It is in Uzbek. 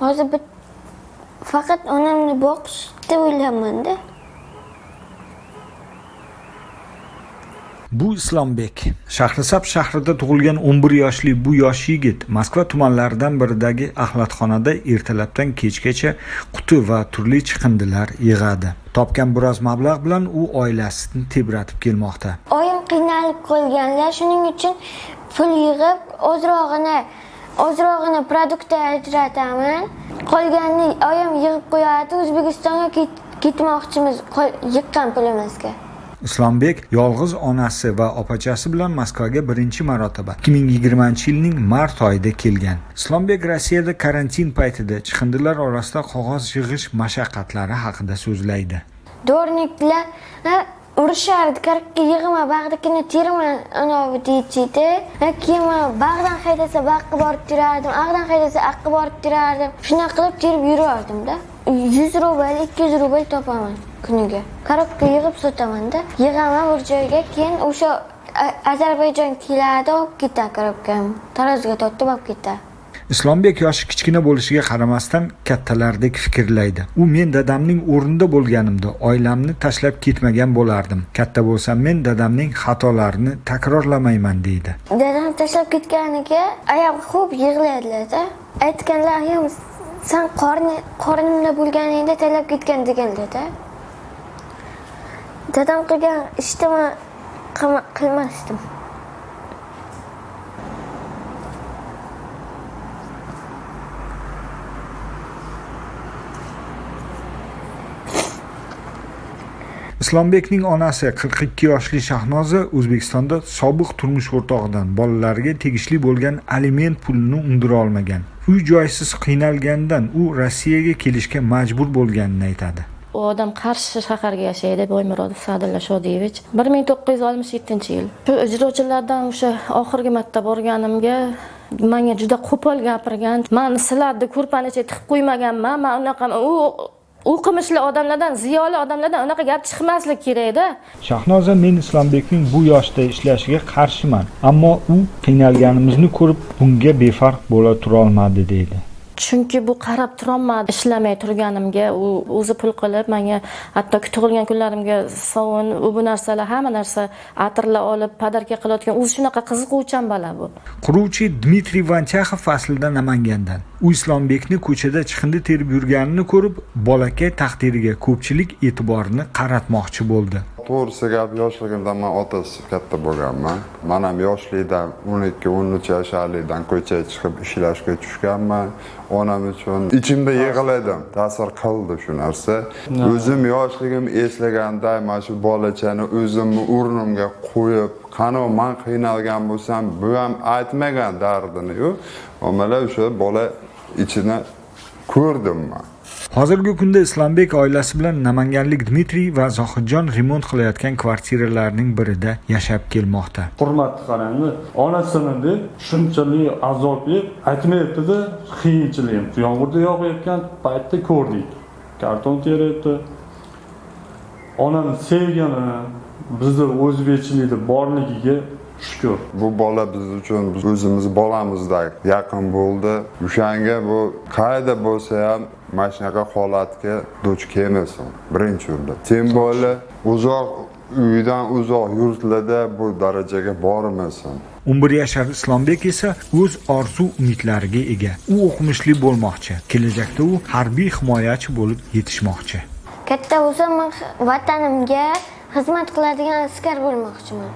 hozir faqat onamni boqish deb o'ylayapmanda Bu Islombek. Shahrisabz shahrida tug'ilgan 11 yoshli bu yosh yigit Moskva tumanlaridan biridagi axlatxonada ertalabdan kechgacha quti va turli chiqindilar yig'adi. Topgan biroz mablag' bilan u oilasini tebratib kelmoqda. oyim qiynalib qolganlar shuning uchun pul yig'ib ozrog'ini ozrog'ini produktga ajrataman qolganini oyim yig'ib qo'yadi o'zbekistonga ket- ketmoqchimiz yiqqan pulimizga Islombek yolg'iz onasi va opachasi bilan Moskvaga birinchi marotaba 2020-yilning mart oyida kelgan. Islombek Rossiyada karantin paytida chiqindilar orasida qog'oz yig'ish mashaqqatlari haqida so'zlaydi. dvorniklar urishardi karka yig'ma bag'rikini terma anavi deyishdi keyin man bag'dan haydasa baqqa borib terardim aqdan haydasa aqqa borib terardim shunaqa qilib terib yurardimda yuz rubl ikki yuz rubl topaman kuniga korobka yig'ib sotamanda yig'aman bir joyga keyin o'sha azarbayjon ozarbayjon keladi olib ketadi korobkamni taroziga tortib olib ketadi Islombek yoshi kichkina bo'lishiga qaramasdan kattalardek fikrlaydi. U men dadamning o'rnida bo'lganimda oilamni tashlab ketmagan bo'lardim. Katta bo'lsam men dadamning xatolarini takrorlamayman deydi. dadam tashlab ketganiga ayam xo'p yig'laydilarda aytganlar ayam san qorni qornimda bo'lganingda tashlab ketgan deganlarda dadam qilgan ishni man qilmasdim Islombekning onasi 42 yoshli Shahnoza O'zbekistonda sobiq turmush o'rtog'idan bolalariga tegishli bo'lgan aliment pulini undira olmagan. Uy joysiz qiynalganidan u Rossiyaga kelishga majbur bo'lganini aytadi. u odam qarshi shaharga yashaydi boymurodov sadulla shodiyevich bir ming to'qqiz yuz oltmish yettinchi yil shu ijrochilardan o'sha oxirgi marta borganimga manga juda qo'pol gapirgan man sizlarni ko'rpani ichiga tiqib qo'ymaganman man unaqa u o'qimishli odamlardan ziyoli odamlardan unaqa gap chiqmasligi kerakda Shahnoza men Islombekning bu yoshda ishlashiga qarshiman, ammo u qiynalganimizni ko'rib bunga befarq bo'la tura olmadi deydi. Chunki bu qarab turolmadi ishlamay turganimga u o'zi pul qilib menga hatto tug'ilgan kunlarimga sovun u bu narsalar hamma narsa atirlar olib podarka qilayotgan o'zi shunaqa qiziquvchan bola bu Quruvchi Dmitriy Vanchaxov aslida Namangandan. U Islombekni ko'chada chiqindi terib yurganini ko'rib, bolakay taqdiriga ko'pchilik e'tiborini qaratmoqchi bo'ldi. To'g'risi gap yoshligimda man otasi katta bo'lganman. Man ham yoshlikdan o'n ikki o'n uch yoshlarlikdan ko'chaga chiqib ishlashga tushganman. Onam uchun ichimda yig'ladim. Ta'sir qildi shu narsa. O'zim yoshligim eslaganda mana shu bolachani o'zimni o'rnimga qo'yib qani man qiynalgan bo'lsam bu ham aytmagan dardini-yu. Mana o'sha bola ichini ko'rdim man Hozirgi kunda Islombek oilasi bilan namanganlik Dmitriy va Zohidjon remont qilayotgan kvartiralarning birida yashab kelmoqda. hurmatli qarangni onasini deb shunchalik azob yeb aytmayaptida qiyinchilik yomg'irda yog'ayotgan paytda ko'rdik karton teryapti onani sevgani bizni o'zbekchilikda borligiga shukur bu bola biz uchun biz o'zimiz bolamizdek yaqin bo'ldi. O'shanga bu qayerda bo'lsa ham mana shunaqa holatga duch kelmasin. Birinchi o'rinda. Tем более uzoq uydan uzoq yurtlarda bu darajaga bormasin. 11 yashar Islombek esa o'z orzu umidlariga ega. U o'qimishli bo'lmoqchi. Kelajakda u harbiy himoyachi bo'lib yetishmoqchi. katta bo'lsam vatanimga xizmat qiladigan askar bo'lmoqchiman